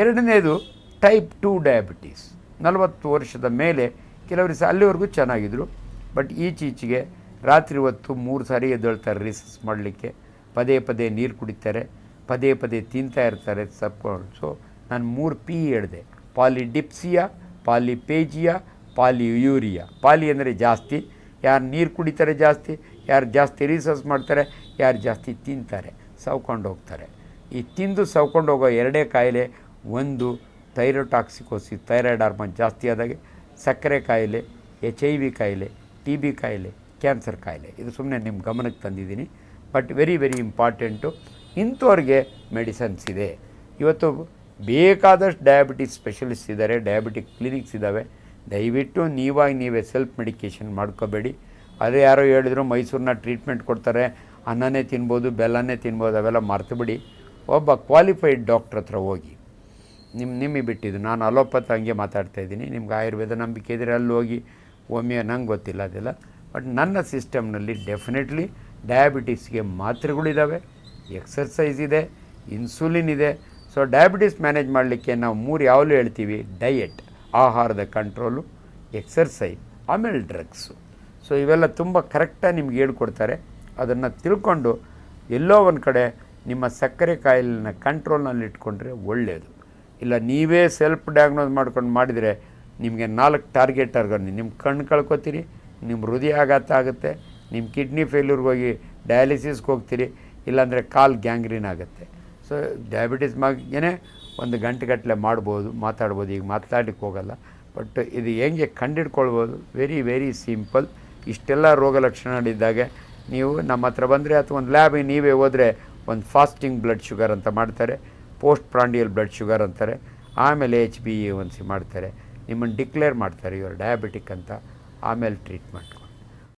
ಎರಡನೇದು type two diabetes ನಲವತ್ತು ವರ್ಷದ ಮೇಲೆ ಕೆಲವರು ಸಹ ಅಲ್ಲಿವರೆಗೂ ಚೆನ್ನಾಗಿದ್ದರು ಬಟ್ ಈಚೀಚೆಗೆ ರಾತ್ರಿ ಹೊತ್ತು ಮೂರು ಸಾರಿ ಎದ್ದೇಳ್ತಾರೆ ರಿಸಸ್ ಮಾಡಲಿಕ್ಕೆ. ಪದೇ ಪದೇ ನೀರು ಕುಡಿತಾರೆ, ಪದೇ ಪದೇ ತಿಂತಾ ಇರ್ತಾರೆ ಸಪ್ಕೊಂಡು ಸೊ ನಾನು ಮೂರು ಪಿ ಹೇಳಿದೆ. ಪಾಲಿಡಿಪ್ಸಿಯಾ, ಪಾಲಿಪೇಜಿಯಾ ಪಾಲಿಯೂರಿಯಾ ಪಾಲಿ ಅಂದರೆ ಜಾಸ್ತಿ. ಯಾರು ನೀರು ಕುಡಿತಾರೆ ಜಾಸ್ತಿ, ಯಾರು ಜಾಸ್ತಿ ರಿಸರ್ಚ್ ಮಾಡ್ತಾರೆ, ಯಾರು ಜಾಸ್ತಿ ತಿಂತಾರೆ ಹೋಗ್ತಾರೆ. ಈ ತಿಂದು ಹೋಗೋ ಎರಡೇ ಕಾಯಿಲೆ ಒಂದು ಥೈರೋಟಾಕ್ಸಿಕೋಸಿ ಥೈರಾಯ್ಡ್ ಹಾರ್ಮೋನ್ ಜಾಸ್ತಿ ಆದಾಗೆ, ಸಕ್ಕರೆ ಕಾಯಿಲೆ, ಎಚ್ ಐ ವಿ ಕಾಯಿಲೆ, ಟಿ ಬಿ ಕಾಯಿಲೆ, ಕ್ಯಾನ್ಸರ್ ಕಾಯಿಲೆ. ಇದು ಸುಮ್ಮನೆ ನಿಮ್ಮ ಗಮನಕ್ಕೆ ತಂದಿದ್ದೀನಿ. ಬಟ್ ವೆರಿ ವೆರಿ ಇಂಪಾರ್ಟೆಂಟು, ಇಂಥವ್ರಿಗೆ ಮೆಡಿಸನ್ಸ್ ಇದೆ. ಇವತ್ತು ಬೇಕಾದಷ್ಟು ಡಯಾಬಿಟಿಸ್ ಸ್ಪೆಷಲಿಸ್ಟ್ ಇದ್ದಾರೆ, ಡಯಾಬಿಟಿಕ್ ಕ್ಲಿನಿಕ್ಸ್ ಇದ್ದಾವೆ. ದಯವಿಟ್ಟು ನೀವಾಗಿ ನೀವೇ ಸೆಲ್ಫ್ ಮೆಡಿಕೇಷನ್ ಮಾಡ್ಕೋಬೇಡಿ. ಅದೇ ಯಾರೋ ಹೇಳಿದ್ರು, ಮೈಸೂರಿನ ಟ್ರೀಟ್ಮೆಂಟ್ ಕೊಡ್ತಾರೆ, ಅನ್ನನೇ ತಿನ್ಬೋದು, ಬೆಲ್ಲನೇ ತಿನ್ಬೋದು, ಅವೆಲ್ಲ ಮರ್ತುಬಿಡಿ. ಒಬ್ಬ ಕ್ವಾಲಿಫೈಡ್ ಡಾಕ್ಟ್ರ್ ಹತ್ರ ಹೋಗಿ. ನಿಮ್ಮ ನಿಮಗೆ ಬಿಟ್ಟಿದ್ದು. ನಾನು ಅಲೋಪತ್ ಹಂಗೆ ಮಾತಾಡ್ತಾ ಇದ್ದೀನಿ. ನಿಮ್ಗೆ ಆಯುರ್ವೇದ ನಂಬಿಕೆ ಇದ್ದರೆ ಅಲ್ಲಿ ಹೋಗಿ ಹೋಮಿಯೋ ನಂಗೆ ಗೊತ್ತಿಲ್ಲ ಅದೆಲ್ಲ. ಬಟ್ ನನ್ನ ಸಿಸ್ಟಮ್ನಲ್ಲಿ ಡೆಫಿನೆಟ್ಲಿ ಡಯಾಬಿಟಿಸ್ಗೆ ಮಾತ್ರೆಗಳಿದ್ದಾವೆ ಎಕ್ಸರ್ಸೈಸ್ ಇದೆ, ಇನ್ಸುಲಿನ್ ಇದೆ. ಸೊ ಡಯಾಬಿಟಿಸ್ ಮ್ಯಾನೇಜ್ ಮಾಡಲಿಕ್ಕೆ ನಾವು ಮೂರು ಯಾವಲೂ ಹೇಳ್ತೀವಿ, ಡಯೆಟ್, ಆಹಾರದ ಕಂಟ್ರೋಲು, ಎಕ್ಸರ್ಸೈಸ್, ಆಮೇಲೆ ಡ್ರಗ್ಸು. ಸೊ ಇವೆಲ್ಲ ತುಂಬ ಕರೆಕ್ಟಾಗಿ ನಿಮ್ಗೆ ಹೇಳ್ಕೊಡ್ತಾರೆ. ಅದನ್ನು ತಿಳ್ಕೊಂಡು ಎಲ್ಲೋ ಒಂದು ಕಡೆ ನಿಮ್ಮ ಸಕ್ಕರೆ ಕಾಯಿಲಿನ ಕಂಟ್ರೋಲ್ನಲ್ಲಿ ಇಟ್ಕೊಂಡ್ರೆ ಒಳ್ಳೆಯದು ಇಲ್ಲ, ನೀವೇ ಸೆಲ್ಫ್ ಡಯಾಗ್ನೋಸ್ ಮಾಡ್ಕೊಂಡು ಮಾಡಿದರೆ ನಿಮಗೆ ನಾಲ್ಕು ಟಾರ್ಗೆಟ್ ಆರ್ಗನ್ ನಿಮ್ಮ ಕಣ್ಣು ಕಳ್ಕೊತೀರಿ ನಿಮ್ಮ ಹೃದಯ ಆಘಾತ ಆಗುತ್ತೆ ನಿಮ್ಮ ಕಿಡ್ನಿ ಫೇಲ್ಯೂರ್ಗೆ ಹೋಗಿ ಡಯಾಲಿಸಿಸ್ಗೆ ಹೋಗ್ತೀರಿ, ಇಲ್ಲಾಂದರೆ ಕಾಲು ಗ್ಯಾಂಗ್ರೀನ್ ಆಗುತ್ತೆ. ಸೊ ಡಯಾಬಿಟಿಸ್ ಮಗನೇ ಒಂದು ಗಂಟೆಗಟ್ಟಲೆ ಮಾಡ್ಬೋದು, ಮಾತಾಡ್ಬೋದು, ಈಗ ಮಾತಾಡ್ಲಿಕ್ಕೆ ಹೋಗಲ್ಲ. ಬಟ್ ಇದು ಹೆಂಗೆ ಕಂಡಿಡ್ಕೊಳ್ಬೋದು? ವೆರಿ ವೆರಿ ಸಿಂಪಲ್ ಇಷ್ಟೆಲ್ಲ ರೋಗ ಲಕ್ಷಣಗಳಿದ್ದಾಗ ನೀವು ನಮ್ಮ ಹತ್ರ ಬಂದರೆ ಅಥವಾ ಒಂದು ಲ್ಯಾಬಿಗೆ ನೀವೇ ಹೋದರೆ ಒಂದು ಫಾಸ್ಟಿಂಗ್ ಬ್ಲಡ್ ಶುಗರ್ ಅಂತ ಮಾಡ್ತಾರೆ. ಪೋಸ್ಟ್ ಪ್ರಾಂಡಿಯಲ್ ಬ್ಲಡ್ ಶುಗರ್ ಅಂತಾರೆ, ಆಮೇಲೆ H B A one C ಮಾಡ್ತಾರೆ, ನಿಮ್ಮನ್ನು ಡಿಕ್ಲೇರ್ ಮಾಡ್ತಾರೆ ಇವರು ಡಯಾಬಿಟಿಕ್ ಅಂತ, ಆಮೇಲೆ ಟ್ರೀಟ್ಮೆಂಟ್